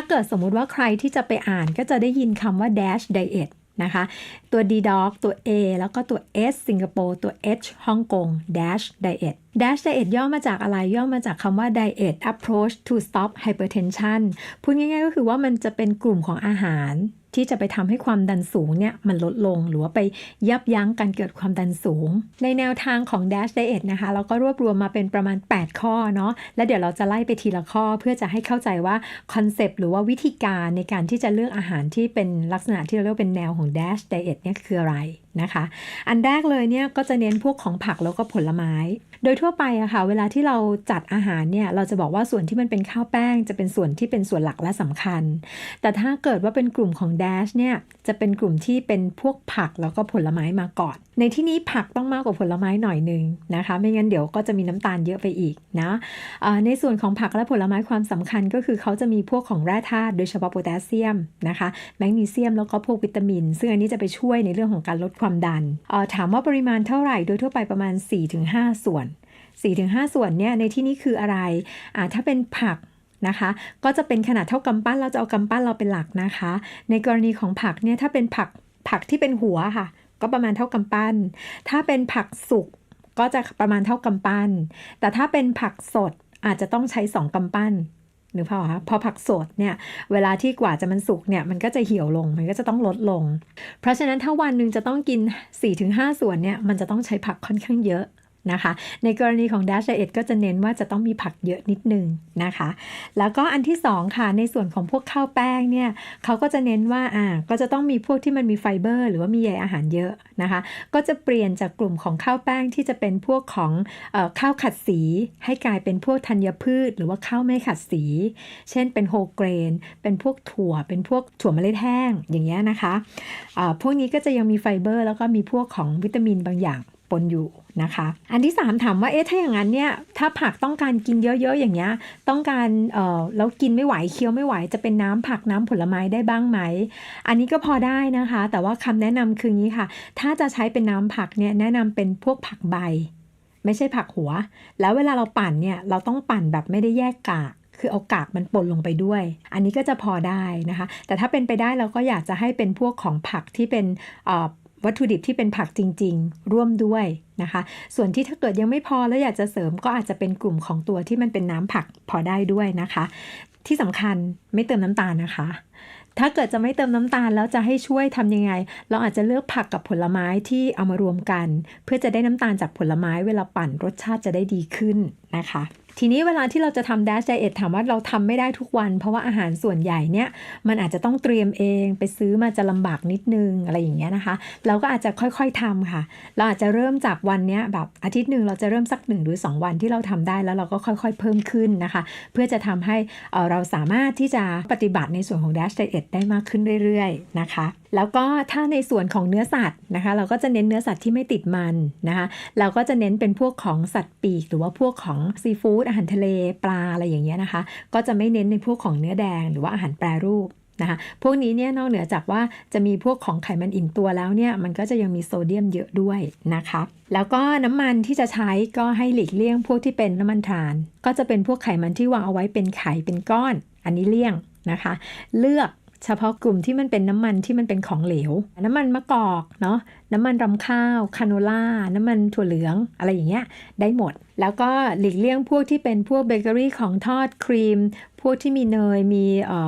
ถ้าเกิดสมมุติว่าใครที่จะไปอ่านก็จะได้ยินคำว่า dash diet นะคะตัว D dog ตัว A แล้วก็ตัว S สิงคโปร์ตัว H ฮ่องกง dash diet dash diet ย่อมาจากอะไรย่อมาจากคำว่า diet approach to stop hypertension พูดง่ายๆก็คือว่ามันจะเป็นกลุ่มของอาหาร ที่จะไปทำให้ความดันสูงเนี่ยมันลดลงหรือว่าไปยับยั้งการเกิดความดันสูง ในแนวทางของ Dash Diet นะคะเราก็รวบรวมมาเป็นประมาณ 8 ข้อเนาะแล้วเดี๋ยวเราจะไล่ไปทีละข้อเพื่อจะให้เข้าใจว่าคอนเซปต์หรือว่าวิธีการในการที่จะเลือกอาหารที่เป็นลักษณะที่เราเรียกเป็นแนวของ Dash Diet เนี่ยคืออะไร นะคะ อันแรกเลยเนี่ยก็จะเน้นพวกของผักแล้วก็ผลไม้ โดยทั่วไปอะค่ะเวลาที่เราจัดอาหารเนี่ยเราจะบอกว่าส่วนที่มันเป็นข้าวแป้ง จะเป็นส่วนที่เป็นส่วนหลักและสำคัญ แต่ถ้าเกิดว่าเป็นกลุ่มของ Dash เนี่ยจะเป็นกลุ่มที่เป็นพวกผักแล้วก็ผลไม้มาก่อน ในที่นี้ผักต้องมากกว่าผลไม้หน่อยนึงนะคะ ไม่งั้นเดี๋ยวก็จะมีน้ำตาลเยอะไปอีกนะในส่วนของผักและผลไม้ความสำคัญก็คือเขาจะมีพวกของแร่ธาตุโดยเฉพาะโพแทสเซียมนะคะแมกนีเซียมแล้วก็พวกวิตามิน ซึ่งอันนี้จะไปช่วยในเรื่องของการลดความดันถามว่าปริมาณเท่าไหร่โดยทั่วไปประมาณ 4-5 ส่วน 4-5 ส่วนเนี่ยในที่นี้คืออะไรถ้าเป็นผักนะคะ ก็จะเป็นขนาดเท่ากำปั้นเราจะเอากำปั้นเราเป็นหลักนะคะ ในกรณีของผักเนี่ยถ้าเป็นผักผักที่เป็นหัวค่ะ ก็ประมาณเท่ากำปั้น ถ้าเป็นผักสุกก็จะประมาณเท่ากำปั้น แต่ถ้าเป็นผักสดอาจจะต้องใช้2กำปั้น นึกภาพคะพอผักสดเนี่ยเวลาที่กว่าจะมันสุกเนี่ยมันก็จะเหี่ยวลงมันก็จะต้องลดลง เพราะฉะนั้นถ้าวันหนึ่งจะต้องกิน 4-5 ส่วนเนี่ยมันจะต้องใช้ผักค่อนข้างเยอะ นะคะ ในกรณีของ Dash Diet ก็จะเน้นว่าจะต้องมีผักเยอะนิดนึงนะคะ แล้วก็อันที่2ค่ะในส่วนของพวกข้าวแป้งเนี่ยเขาก็จะเน้นว่าอ่าก็จะต้องมีพวกที่มันมีไฟเบอร์ หรือว่ามีใยอาหารเยอะนะคะ ก็จะเปลี่ยนจากกลุ่มของข้าวแป้งที่จะเป็นพวกของอข้าวขัดสี ให้กลายเป็นพวกธัญพืช หรือว่าข้าวไม่ขัดสี เช่นเป็นโฮเกรน เป็นพวกถั่ว เป็นพวกถั่วเมล็ดแห้งอย่างเงี้ยนะคะะพวกนี้ก็จะยังมีไฟเบอร์ แล้วก็มีพวกของวิตามินบางอย่าง ปนอยู่นะคะ อันที่ 3 ถามว่าเอ๊ะถ้าอย่างนั้นเนี่ยถ้าผักต้องการกินเยอะๆอย่างเงี้ยต้องการเอ่อแล้วกินไม่ไหวเคี้ยวไม่ไหวจะเป็นน้ำผักน้ำผลไม้ได้บ้างไหม อันนี้ก็พอได้นะคะ แต่ว่าคำแนะนำคืองี้ค่ะ ถ้าจะใช้เป็นน้ำผักเนี่ยแนะนำเป็นพวกผักใบ ไม่ใช่ผักหัว แล้วเวลาเราปั่นเนี่ยเราต้องปั่นแบบไม่ได้แยกกากคือเอากากมันปนลงไปด้วย อันนี้ก็จะพอได้นะคะ แต่ถ้าเป็นไปได้เราก็อยากจะให้เป็นพวกของผักที่เป็น วัตถุดิบที่เป็นผักจริง ๆ ร่วมด้วยนะคะ ส่วนที่ถ้าเกิดยังไม่พอแล้วอยากจะเสริมก็อาจจะเป็นกลุ่มของตัวที่มันเป็นน้ำผักพอได้ด้วยนะคะ ที่สำคัญไม่เติมน้ำตาลนะคะ ถ้าเกิดจะไม่เติมน้ำตาลแล้วจะให้ช่วยทำยังไง เราอาจจะเลือกผักกับผลไม้ที่เอามารวมกัน เพื่อจะได้น้ำตาลจากผลไม้เวลาปั่นรสชาติจะได้ดีขึ้นนะคะ ทีนี้เวลาที่เราจะทำ dash diet ถามว่าเราทำไม่ได้ทุกวัน เพราะว่าอาหารส่วนใหญ่เนี่ยมันอาจจะต้องเตรียมเองไปซื้อมาจะลำบากนิดนึงอะไรอย่างเงี้ยนะคะ เราก็อาจจะค่อยๆทำค่ะ เราอาจจะเริ่มจากวันเนี้ยแบบอาทิตย์หนึ่งเราจะเริ่มสักหนึ่งหรือ2 วันที่เราทำได้แล้วเราก็ค่อยๆเพิ่มขึ้นนะคะ เพื่อจะทำให้เราสามารถที่จะปฏิบัติในส่วนของ dash diet ได้มากขึ้นเรื่อยๆนะคะ แล้วก็ถ้าในส่วนของเนื้อสัตว์นะคะ เราก็จะเน้นเนื้อสัตว์ที่ไม่ติดมันนะคะ เราก็จะเน้นเป็นพวกของสัตว์ปีก หรือว่าพวกของซีฟู้ดอาหารทะเลปลาอะไรอย่างเงี้ยนะคะ ก็จะไม่เน้นในพวกของเนื้อแดงหรือว่าอาหารแปรรูปนะคะพวกนี้เนี่ยนอกเหนือจากว่าจะมีพวกของไขมันอิ่มตัวแล้วเนี่ยมันก็จะยังมีโซเดียมเยอะด้วยนะคะแล้วก็น้ำมันที่จะใช้ก็ให้หลีกเลี่ยงพวกที่เป็นน้ำมันทราน ก็จะเป็นพวกไขมันที่วางเอาไว้เป็นไข่เป็นก้อน อันนี้เลี่ยงนะคะ เลือก เฉพาะกลุ่มที่มันเป็นน้ำมันที่มันเป็นของเหลว น้ำมันมะกอกเนาะน้ำมันรำข้าวคาโนล่าน้ำมันถั่วเหลืองอะไรอย่างเงี้ยได้หมด แล้วก็หลีกเลี่ยงพวกที่เป็นพวกเบเกอรี่ของทอดครีม พวกที่มีเนยมี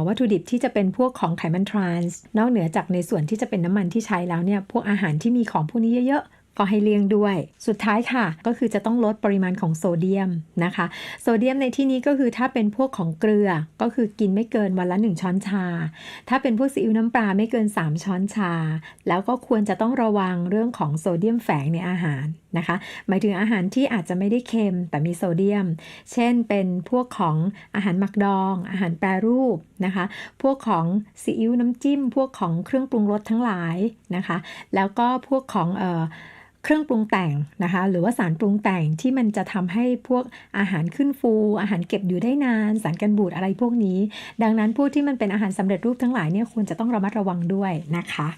วัตถุดิบที่จะเป็นพวกของไขมันทรานส์นอกเหนือจากในส่วนที่จะเป็นน้ำมันที่ใช้แล้วเนี่ยพวกอาหารที่มีของพวกนี้เยอะ ก็ให้เลี่ยงด้วย สุดท้ายค่ะ ก็คือจะต้องลดปริมาณของโซเดียมนะคะ โซเดียมในที่นี้ก็คือถ้าเป็นพวกของเกลือ ก็คือกินไม่เกินวันละ 1 ช้อนชา ถ้าเป็นพวกซีอิ๊วน้ำปลาไม่เกิน 3 ช้อนชา แล้วก็ควรจะต้องระวังเรื่องของโซเดียมแฝงในอาหารนะคะ หมายถึงอาหารที่อาจจะไม่ได้เค็มแต่มีโซเดียม เช่นเป็นพวกของอาหารหมักดอง อาหารแปรรูปนะคะ พวกของซีอิ๊วน้ำจิ้ม พวกของเครื่องปรุงรสทั้งหลายนะคะ แล้วก็พวกของเอ่อ เครื่องปรุงแต่งนะคะ หรือว่าสารปรุงแต่งที่มันจะทำให้พวกอาหารขึ้นฟู อาหารเก็บอยู่ได้นาน สารกันบูดอะไรพวกนี้ ดังนั้นพวกที่มันเป็นอาหารสำเร็จรูปทั้งหลายเนี่ยควรจะต้องระมัดระวังด้วยนะคะ